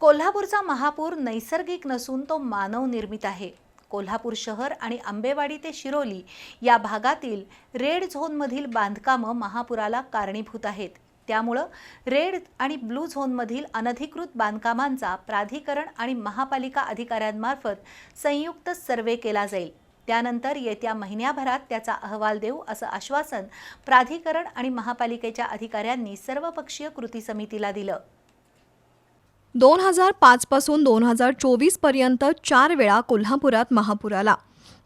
कोल्हापूरचा महापूर नैसर्गिक नसून तो मानव निर्मित आहे. कोल्हापूर शहर आणि आंबेवाडी ते शिरोली या भागातील रेड झोनमधील बांधकामं महापुराला कारणीभूत आहेत. त्यामुळं रेड आणि ब्लू झोनमधील अनधिकृत बांधकामांचा प्राधिकरण आणि महापालिका अधिकाऱ्यांमार्फत संयुक्त सर्वे केला जाईल. त्यानंतर येत्या महिन्याभरात त्याचा अहवाल देऊ असं आश्वासन प्राधिकरण आणि महापालिकेच्या अधिकाऱ्यांनी सर्वपक्षीय कृती समितीला दिलं. दोन हजार पाचपासून दोन हजार चोवीसपर्यंत चार वेळा कोल्हापुरात महापूर आला.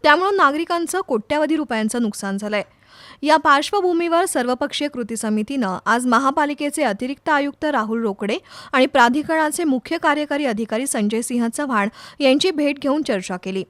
त्यामुळं नागरिकांचं कोट्यावधी रुपयांचं नुकसान झालंय. या पार्श्वभूमीवर सर्वपक्षीय कृती समितीनं आज महापालिकेचे अतिरिक्त आयुक्त राहुल रोकडे आणि प्राधिकरणाचे मुख्य कार्यकारी अधिकारी संजय सिंह चव्हाण यांची भेट घेऊन चर्चा केली.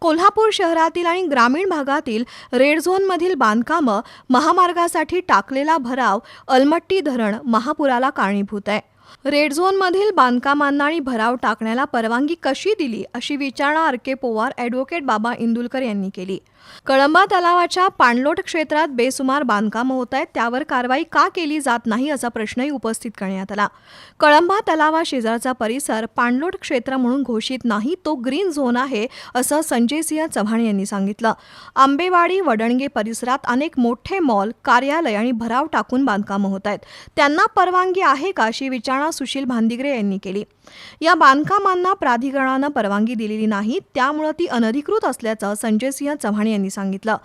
कोल्हापूर शहरातील आणि ग्रामीण भागातील रेड झोनमधील बांधकामं महामार्गासाठी टाकलेला भराव अलमट्टी धरण महापुराला कारणीभूत आहे. रेड झोनमधील बांधकामांना आणि भराव टाकण्याला परवानगी कशी दिली अशी विचारणा आर के पोवार ॲडव्होकेट बाबा इंदुलकर यांनी केली. कळंबा तलावाच्या पाणलोट क्षेत्रात बेसुमार बांधकामं होत आहेत त्यावर कारवाई का केली जात नाही असा प्रश्नही उपस्थित करण्यात आला. कळंबा तलावा शेजारचा परिसर पाणलोट क्षेत्र म्हणून घोषित नाही तो ग्रीन झोन आहे असं संजय सिंह चव्हाण यांनी सांगितलं. आंबेवाडी वडणगे परिसरात अनेक मोठे मॉल कार्यालय आणि भराव टाकून बांधकामं होत आहेत. त्यांना परवानगी आहे का अशी विचारणा सुशील भांदिगरे यांनी केली. या बांधकामांना प्राधिकरणानं परवानगी दिलेली नाही त्यामुळं ती अनधिकृत असल्याचं संजय सिंह चव्हाण यांनी सांगितलं.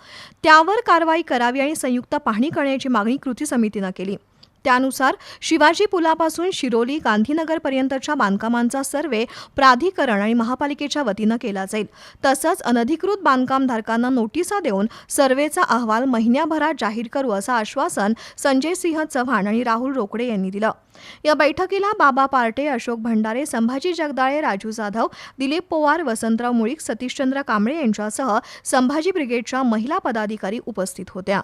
त्यावर कारवाई करावी आणि संयुक्त पाहणी करण्याची मागणी कृती समितीनं केली. त्यानुसार शिवाजी पुलापासून शिरोली गांधीनगरपर्यंतच्या बांधकामांचा सर्वे प्राधिकरण आणि महापालिकेच्या वतीनं केला जाईल. तसंच अनधिकृत बांधकामधारकांना नोटिसा देऊन सर्वेचा अहवाल महिन्याभरात जाहीर करू असं आश्वासन संजय सिंह चव्हाण आणि राहुल रोकडे यांनी दिलं. या बैठकीला बाबा पार्टे अशोक भंडारे संभाजी जगदाळे राजू जाधव दिलीप पोवार वसंतराव मुळीक सतीशचंद्र कांबळे यांच्यासह संभाजी ब्रिगेडच्या महिला पदाधिकारी उपस्थित होत्या.